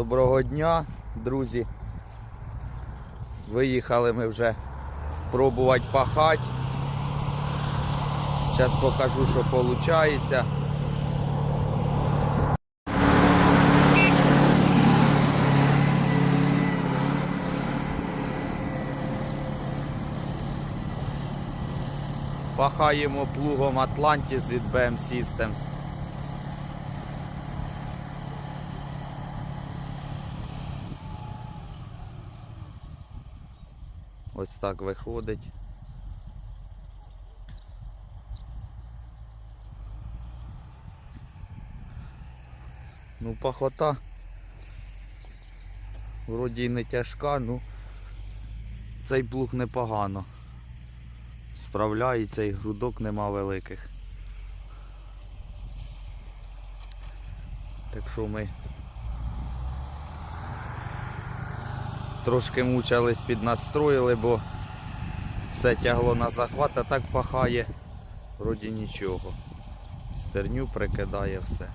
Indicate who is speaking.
Speaker 1: Доброго дня, друзі. Виїхали ми вже пробувати пахати. Зараз покажу, що виходить. Пахаємо плугом Atlantis від BM Systems. Ось так виходить. Ну, пахота. Вроді й не тяжка, ну цей плуг непогано. Справляється і грудок нема великих. Так що ми трошки мучились, піднастроїли, бо все тягло на захват, а так пахає, вроді нічого. Стерню прикидає все.